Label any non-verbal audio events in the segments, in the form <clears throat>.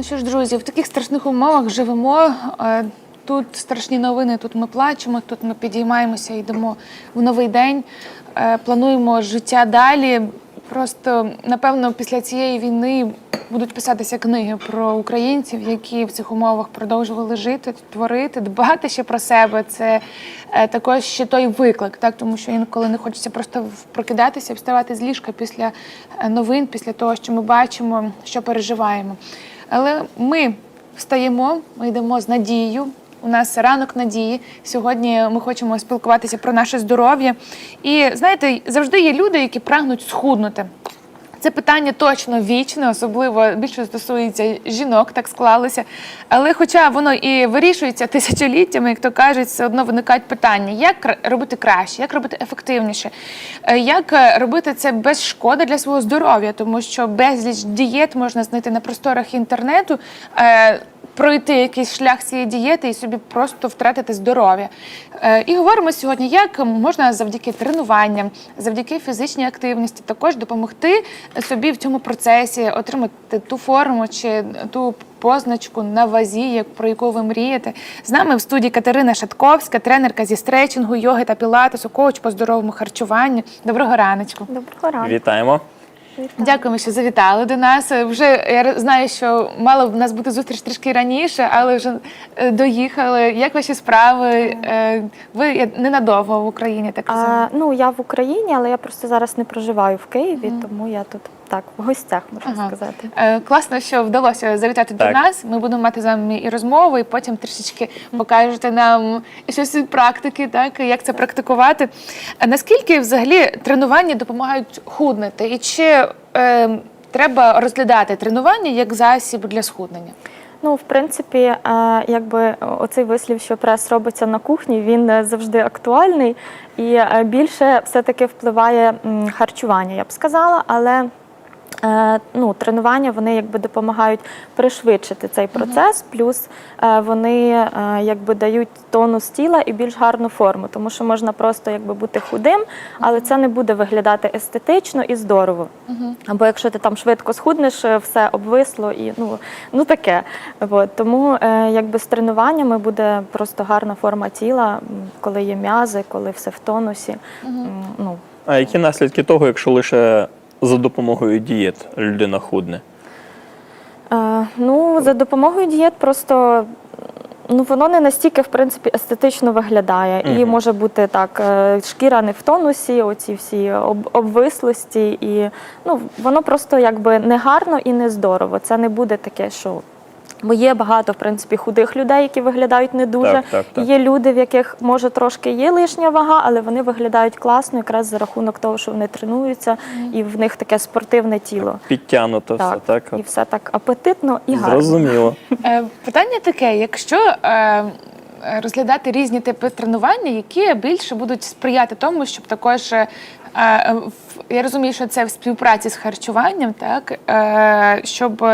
Ну що ж, друзі, в таких страшних умовах живемо. Е, Тут страшні новини, тут ми плачемо, тут ми підіймаємося, йдемо в новий день, е, плануємо життя далі. Просто напевно після цієї війни будуть писатися книги про українців, які в цих умовах продовжували жити, творити, дбати ще про себе. Це е, також ще той виклик, так тому що інколи не хочеться просто прокидатися, вставати з ліжка після новин, після того, що ми бачимо, що переживаємо. Але ми встаємо, ми йдемо з надією. У нас ранок надії. Сьогодні ми хочемо спілкуватися про наше здоров'я. І знаєте, завжди є люди, які прагнуть схуднути. Це питання точно вічне, особливо більше стосується жінок, так склалося. Але хоча воно і вирішується тисячоліттями, як то кажуть, все одно виникають питання, як робити краще, як робити ефективніше, е, як е, робити це без шкоди для свого здоров'я, тому що безліч дієт можна знайти на просторах інтернету. Пройти якийсь шлях цієї дієти і собі просто втратити здоров'я. Е, І говоримо сьогодні, як можна завдяки тренуванням, завдяки фізичній активності також допомогти собі в цьому процесі отримати ту форму чи ту позначку на вазі, як про яку ви мрієте. З нами в студії Катерина Шатковська, тренерка зі стретчингу, йоги та пілатесу, коуч по здоровому харчуванню. Доброго раночку. Доброго ранку. Вітаємо. Дякуємо, що завітали до нас. Е, Вже я знаю, що мала б в нас бути зустріч трішки раніше, але вже е, доїхали. Як ваші справи? Е, Ви ненадовго в Україні, так розумію? А, ну, я в Україні, але я просто зараз не проживаю в Києві, тому я тут так, в гостях, можна Ага. сказати. Е, Класно, що вдалося завітати до нас. Ми будемо мати з вами і розмову, і потім трішечки покажете нам щось від практики, так як це практикувати. А наскільки взагалі тренування допомагають худнути? І чи е, треба розглядати тренування як засіб для схуднення? Ну, в принципі, е, якби оцей вислів, що прес робиться на кухні, він е, завжди актуальний і е, більше все-таки впливає харчування, я б сказала, але. Е, Ну, тренування вони якби допомагають пришвидшити цей процес, плюс е, вони е, якби дають тонус тіла і більш гарну форму, тому що можна просто якби бути худим, але це не буде виглядати естетично і здорово. Або якщо ти там швидко схуднеш, все обвисло і ну, ну таке. От, тому якби з тренуваннями буде просто гарна форма тіла, коли є м'язи, коли все в тонусі. Ну, А які наслідки того, якщо лише за допомогою дієт людина худне? А, Ну, за допомогою дієт просто ну, воно не настільки в принципі естетично виглядає. І може бути так, е, шкіра не в тонусі, оці всі об- обвислості, і ну, воно просто якби не гарно і не здорово. Це не буде таке, що. Бо є багато в принципі худих людей, які виглядають не дуже. Так, так, так. Є люди, в яких може трошки є лишня вага, але вони виглядають класно, якраз за рахунок того, що вони тренуються, і в них таке спортивне тіло. Підтягнуто все, так? І все так апетитно і гарно. Зрозуміло. <laughs> Е, Питання таке: якщо е, розглядати різні типи тренування, які більше будуть сприяти тому, щоб також е, е, я розумію, що це в співпраці з харчуванням, так е, щоб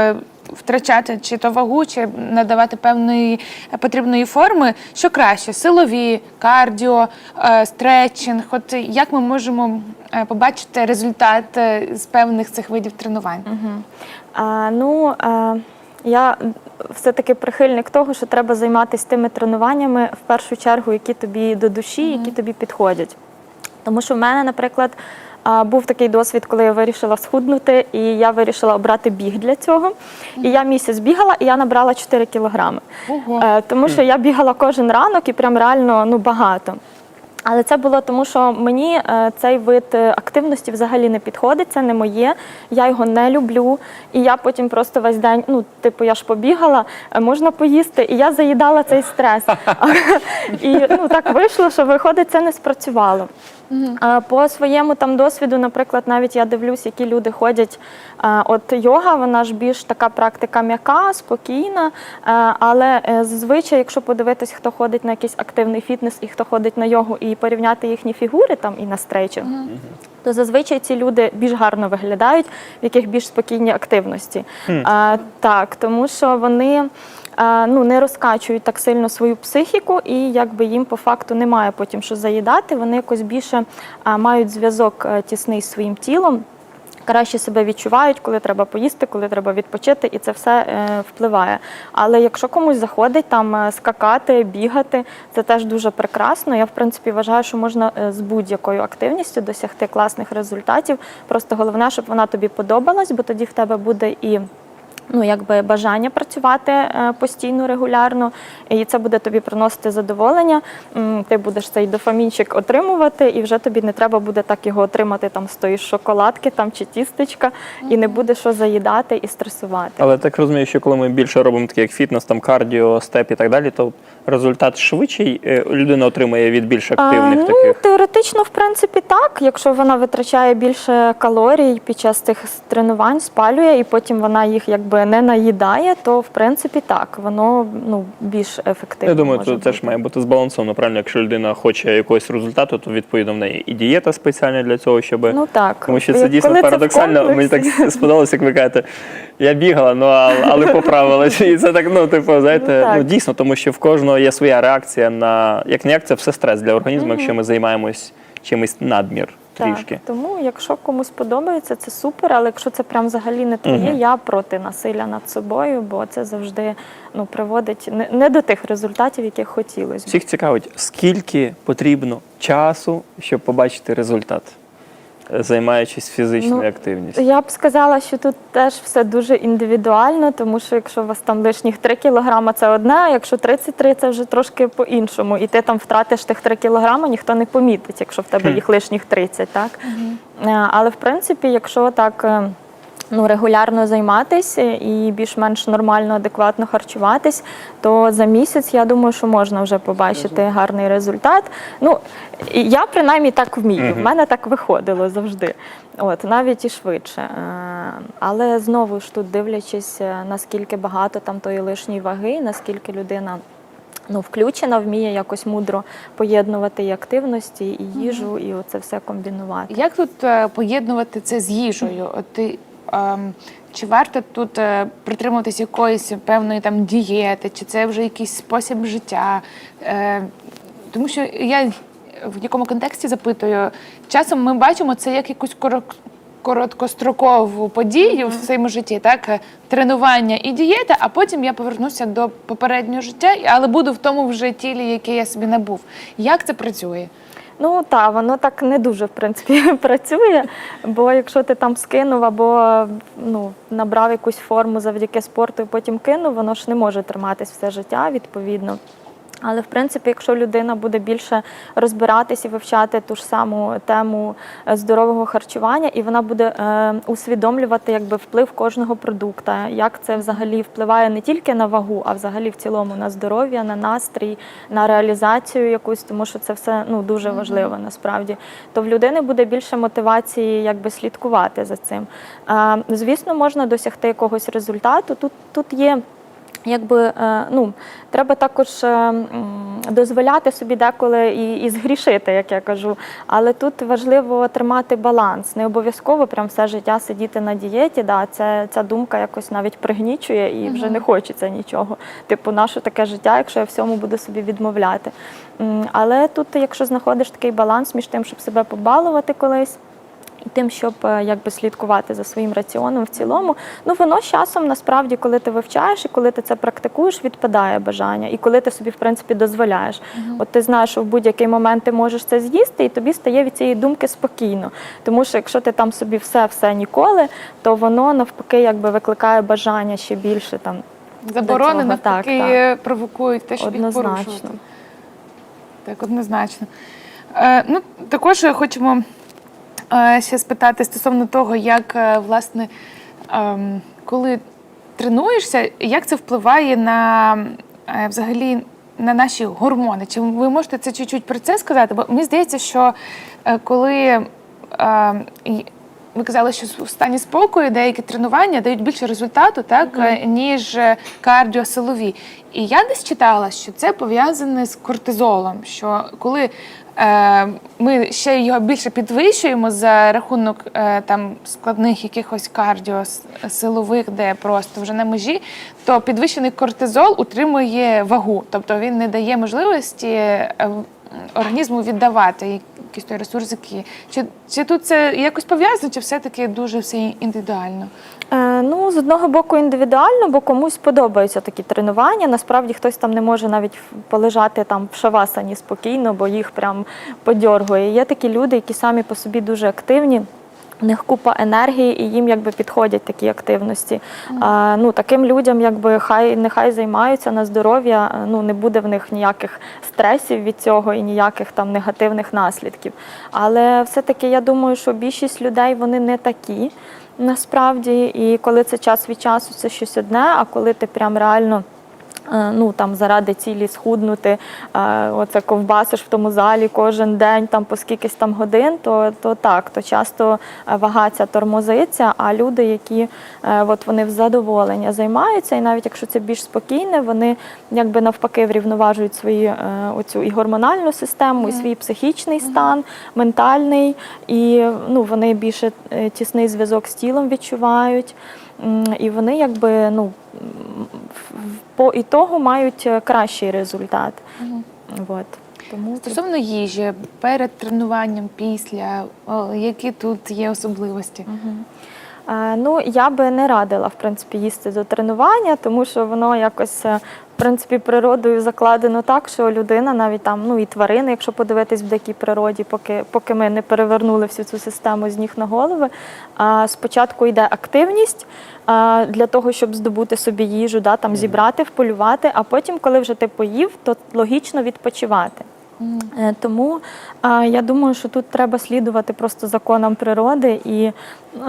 втрачати чи то вагу, чи надавати певної е, потрібної форми, що краще силові, кардіо, е, стретчинг. От як ми можемо е, побачити результат з певних цих видів тренувань? А, ну, а, я все-таки прихильник того, що треба займатися тими тренуваннями в першу чергу, які тобі до душі, які тобі підходять. Тому що в мене, наприклад, був такий досвід, коли я вирішила схуднути, і я вирішила обрати біг для цього. І я місяць бігала, і я набрала 4 кілограми. Ого. Е, Тому що я бігала кожен ранок і прям реально ну, багато. Але це було тому, що мені е, цей вид е, активності взагалі не підходить, це не моє, я його не люблю. І я потім просто весь день, ну, типу, я ж побігала, можна поїсти, і я заїдала цей стрес. <laughs> І ну, так вийшло, що виходить, це не спрацювало. А По своєму там досвіду, наприклад, навіть я дивлюсь, які люди ходять. От йога, вона ж більш така практика м'яка, спокійна. Але е, зазвичай, якщо подивитись, хто ходить на якийсь активний фітнес і хто ходить на йогу, і порівняти їхні фігури там і на стрейчинг, то зазвичай ці люди більш гарно виглядають, в яких більш спокійні активності. А, так, тому що вони. Ну, не розкачують так сильно свою психіку, і якби їм по факту немає потім що заїдати. Вони якось більше мають зв'язок е, тісний з своїм тілом. краще себе відчувають, коли треба поїсти, коли треба відпочити, і це все е, впливає. Але якщо комусь заходить там е, скакати, бігати, це теж дуже прекрасно. Я в принципі вважаю, що можна з будь-якою активністю досягти класних результатів. Просто головне, щоб вона тобі подобалась, бо тоді в тебе буде і ну, якби бажання працювати е, постійно, регулярно, і це буде тобі приносити задоволення. Ти будеш цей дофамінчик отримувати, і вже тобі не треба буде так його отримати там з тої шоколадки там чи тістечка, і не буде що заїдати і стресувати. Але так розумію, що коли ми більше робимо таке, як фітнес, там кардіо, степ і так далі, то результат швидший е, людина отримує від більш активних А, ну, таких. теоретично, в принципі, так. Якщо вона витрачає більше калорій під час тих тренувань, спалює, і потім вона їх якби не наїдає, то в принципі так, воно ну, більш ефективно. Я думаю, може це теж бути. має бути збалансовано. Правильно, якщо людина хоче якогось результату, то відповідно в неї і дієта спеціальна для цього, щоб Ну так. Тому що це Як- дійсно коли це парадоксально. Мені так комплексі. <laughs> сподобалось, як ви кажете. Я бігала, ну але поправилась. <laughs> І це так, ну типу, знаєте, Ну, так. ну дійсно, тому що в кожного є своя реакція на як не як це все стрес для організму, якщо ми займаємось чимось надмір трішки. Так, тому якщо комусь подобається, це супер, але якщо це прям взагалі не твоє, Мгм. я проти насилля над собою, бо це завжди ну, приводить не, не до тих результатів, яких хотілося. Всіх цікавить, скільки потрібно часу, щоб побачити результат, займаючись фізичною Ну, активністю. Я б сказала, що тут теж все дуже індивідуально, тому що якщо у вас там лишніх 3 кілограма, це одне, а якщо 33, це вже трошки по-іншому. І ти там втратиш тих 3 кілограма, ніхто не помітить, якщо в тебе їх лишніх 30, так? Угу. Але в принципі, якщо так. Ну, регулярно займатися і більш-менш нормально, адекватно харчуватись, то за місяць я думаю, що можна вже побачити гарний результат. Ну, я принаймні так вмію. В мене так виходило завжди. От, навіть і швидше. Е, Але знову ж тут дивлячись, е, наскільки багато там тої лишньої ваги, наскільки людина. Ну, включена, вміє якось мудро поєднувати і активності, і їжу, і оце все комбінувати. Як тут е, поєднувати це з їжею? Ти, чи варто тут е, притримуватись якоїсь певної там дієти, чи це вже якийсь спосіб життя? Е, тому що я в якому контексті запитую, часом ми бачимо це як якусь короткострокову подію в своєму житті, так е, тренування і дієта, а потім я повернуся до попереднього життя, але буду в тому вже тілі, яке я собі набув. Як це працює? Ну так, воно так не дуже в принципі <laughs> працює. Бо якщо ти там скинув або ну, набрав якусь форму завдяки спорту і потім кинув, воно ж не може триматись все життя відповідно. Але в принципі, якщо людина буде більше розбиратись і вивчати ту ж саму тему е, здорового харчування, і вона буде е, усвідомлювати якби вплив кожного продукта, як це взагалі впливає не тільки на вагу, а взагалі в цілому на здоров'я, на настрій, на реалізацію якусь, тому що це все ну дуже важливо насправді. То в людини буде більше мотивації якби слідкувати за цим. Е, звісно, можна досягти якогось результату. Тут тут є. Якби е, ну треба також е, дозволяти собі деколи і, і згрішити, як я кажу. Але тут важливо тримати баланс. Не обов'язково прям все життя сидіти на дієті. Да, це ця думка якось навіть пригнічує і вже не хочеться нічого. Типу, наше таке життя, якщо я всьому буду собі відмовляти. Але тут, якщо знаходиш такий баланс між тим, щоб себе побалувати колись. І тим, щоб е, якби слідкувати за своїм раціоном в цілому, ну воно з часом насправді, коли ти вивчаєш і коли ти це практикуєш, відпадає бажання, і коли ти собі в принципі дозволяєш. От ти знаєш, що в будь-який момент ти можеш це з'їсти, і тобі стає від цієї думки спокійно. Тому що якщо ти там собі все, все ніколи, то воно навпаки якби викликає бажання ще більше там. Заборони навпаки так, провокують те, що їх Однозначно. порушувати. Так, однозначно. Е, ну, також хочемо е, ще спитати стосовно того, як е, власне, ем, коли тренуєшся, як це впливає на е, взагалі на наші гормони? Чи ви можете це чуть-чуть про це сказати? Бо мені здається, що е, коли е, ви казали, що в стані спокою деякі тренування дають більше результату, так е, ніж е, кардіосилові. І я десь читала, що це пов'язане з кортизолом. Що коли е, ми ще його більше підвищуємо за рахунок е, там складних якихось кардіосилових, де просто вже на межі, то підвищений кортизол утримує вагу, тобто він не дає можливості. е, організму віддавати якийсь той ресурс, який. Чи, чи тут це якось пов'язано, чи все-таки дуже все індивідуально? Е, Ну, з одного боку, індивідуально, бо комусь подобаються такі тренування. Насправді хтось там не може навіть полежати там в шавасані спокійно, бо їх прям подьоргує. Є такі люди, які самі по собі дуже активні. У них купа енергії, і їм якби підходять такі активності. А, ну, таким людям, якби хай нехай займаються на здоров'я, ну не буде в них ніяких стресів від цього і ніяких там негативних наслідків. Але все-таки я думаю, що більшість людей вони не такі насправді. І коли це час від часу, це щось одне, а коли ти прям реально. Е, Ну там заради цілі схуднути, е, оце ковбасиш в тому залі кожен день, там по скількись там годин, то, то так, то часто е, вага ця тормозиться. А люди, які от вони в задоволення займаються, і навіть якщо це більш спокійне, вони якби навпаки врівноважують свою оцю і гормональну систему, і свій психічний стан, ментальний, і ну вони більше тісний зв'язок з тілом відчувають. І вони якби ну по ітогу мають е, кращий результат. От. Тому Стосовно їжі, перед тренуванням, після, які тут є особливості? Угу. Ну, я би не радила в принципі їсти до тренування, тому що воно якось е, в принципі природою закладено так, що людина навіть там, ну і тварини, якщо подивитись в дикій природі, поки, поки ми не перевернули всю цю систему з ніг на голови. А спочатку йде активність а, для того, щоб здобути собі їжу, да, там зібрати, вполювати, а потім, коли вже ти поїв, то логічно відпочивати. Е, Тому я думаю, що тут треба слідувати просто законам природи, і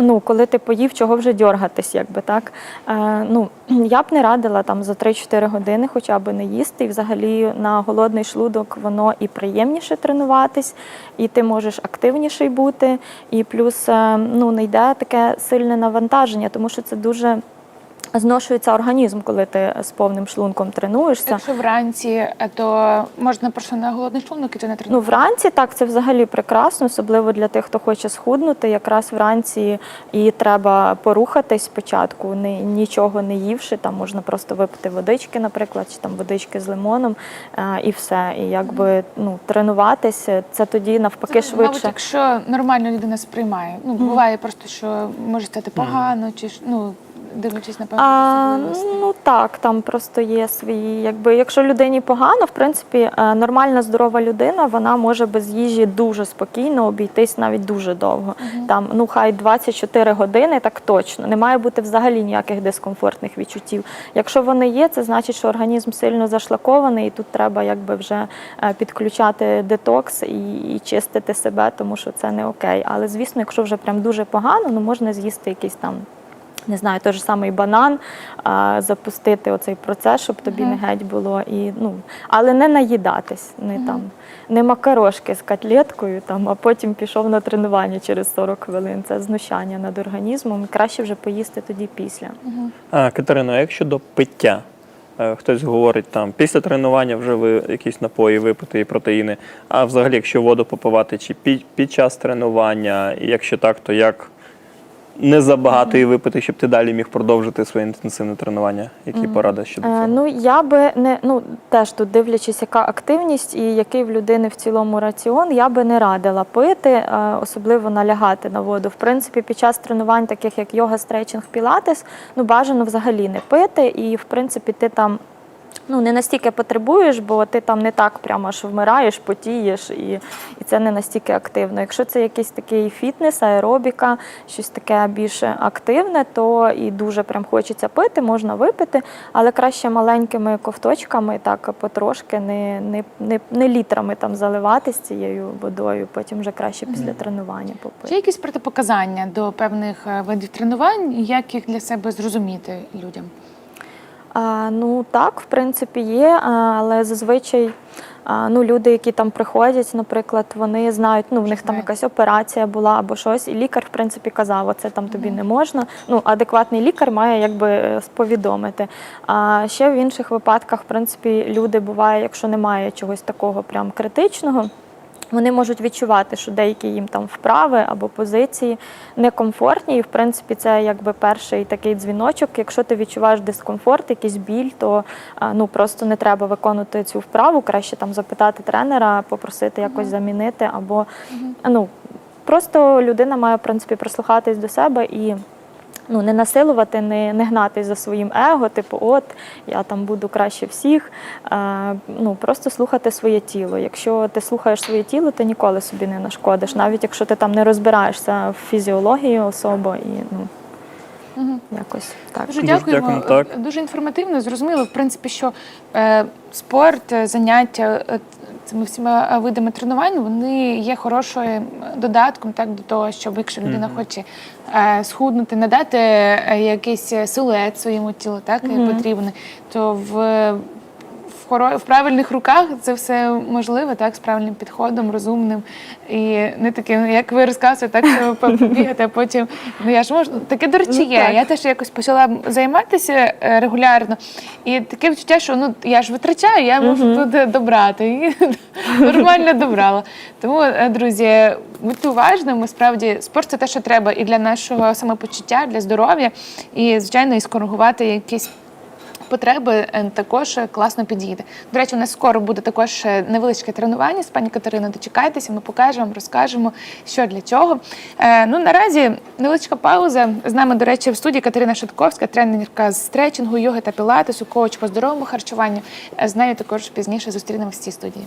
ну, коли ти поїв, чого вже дьоргатись, якби так. Е, Ну, <clears throat> я б не радила там за 3-4 години хоча б не їсти. І взагалі на голодний шлунок воно і приємніше тренуватись, і ти можеш активніший бути. І плюс е, ну, не йде таке сильне навантаження, тому що це дуже. Зношується організм, коли ти з повним шлунком тренуєшся. Якщо вранці, е, то можна просто на голодний шлунок іти на Ну, тренування? вранці так, це взагалі прекрасно, особливо для тих, хто хоче схуднути. Якраз вранці і треба порухатись спочатку, не, нічого не ївши. Там можна просто випити водички, наприклад, чи там водички з лимоном, е, і все. І якби ну, тренуватися, це тоді навпаки Це, Мабуть, швидше. якщо нормально людина сприймає. Ну, буває просто, що може стати погано, чи ж, ну, дивлячись на певні А, ну так, там просто є свої. Якби якщо людині погано, в принципі, е, нормальна здорова людина, вона може без їжі дуже спокійно обійтись навіть дуже довго. Там ну хай 24 години, так точно. Не має бути взагалі ніяких дискомфортних відчуттів. Якщо вони є, це значить, що організм сильно зашлакований, і тут треба якби вже е, підключати детокс і, і чистити себе, тому що це не окей. Але звісно, якщо вже прям дуже погано, ну можна з'їсти якийсь там не знаю, той же самий банан, а, запустити оцей процес, щоб тобі не геть було. І, ну, але не наїдатись, не там, не макарошки з котлеткою, там, а потім пішов на тренування через 40 хвилин. Це знущання над організмом. Краще вже поїсти тоді після. А, Катерино, а як щодо пиття? Е, Хтось говорить там після тренування вже ви якісь напої випити і протеїни. А взагалі, якщо воду попивати, чи під, під час тренування, і якщо так, то як не забагато її випити, щоб ти далі міг продовжити своє інтенсивне тренування? Які поради щодо Е, цього? Ну я би не ну теж тут дивлячись, яка активність і який в людини в цілому раціон, я би не радила пити, е, особливо налягати на воду. В принципі, під час тренувань, таких як йога, стрейчинг, пілатес, ну бажано взагалі не пити, і в принципі ти там. Ну, не настільки потребуєш, бо ти там не так прямо аж вмираєш, потієш, і, і це не настільки активно. Якщо це якийсь такий фітнес, аеробіка, щось таке більш активне, то і дуже прям хочеться пити, можна випити, але краще маленькими ковточками, так потрошки, не, не, не, не літрами там заливатись цією водою, потім вже краще після тренування попити. Чи якісь протипоказання до певних е, видів тренувань, як їх для себе зрозуміти людям? А, ну так, в принципі, є, але зазвичай а, ну, люди, які там приходять, наприклад, вони знають, ну в них там якась операція була або щось, і лікар, в принципі, казав, оце там тобі не можна. Ну, адекватний лікар має якби е, повідомити. А ще в інших випадках, в принципі, люди буває, якщо немає чогось такого прям критичного. Вони можуть відчувати, що деякі їм там вправи або позиції некомфортні, і в принципі це якби перший такий дзвіночок. Якщо ти відчуваєш дискомфорт, якийсь біль, то ну просто не треба виконувати цю вправу. Краще там запитати тренера, попросити якось замінити, або ну просто людина має в принципі прислухатись до себе і. Ну, не насилувати, не, не гнатись за своїм его, типу, от я там буду краще всіх. Е, ну, просто слухати своє тіло. Якщо ти слухаєш своє тіло, ти ніколи собі не нашкодиш, навіть якщо ти там не розбираєшся в фізіології особо і ну, якось так. Дуже Дуже дякуємо. дякуємо, так. Дуже інформативно. Зрозуміло, в принципі, що е, спорт, е, заняття е, цими всіма е, видами тренувань вони є хорошим додатком так, до того, щоб якщо людина хоче е, схуднути, надати е, якийсь силует своєму тілу, так, як потрібний, то в в, правильних руках це все можливо, так, з правильним підходом, розумним і не таким, як ви розказуєте, так <laughs> побігати, а потім ну я ж можу. Таке до речі, Ну, є. так. Я теж якось почала займатися е, регулярно, і таке відчуття, що ну я ж витрачаю, я можу тут е, добрати. І <laughs> нормально добрала. Тому, е, друзі, будьте уважними. Справді, спорт це те, що треба і для нашого самопочуття, для здоров'я, і звичайно, і скоригувати якісь потреби е, також е, класно підійде. До речі, у нас скоро буде також е, невеличке тренування з пані Катериною. Дочекайтеся, ми покажемо, розкажемо, що для чого. Ну наразі невеличка пауза. З нами, до речі, в студії Катерина Шатковська, тренерка з стретчингу, йоги та пілатесу, коуч по здоровому харчуванню. З нею також пізніше зустрінемося в цій студії.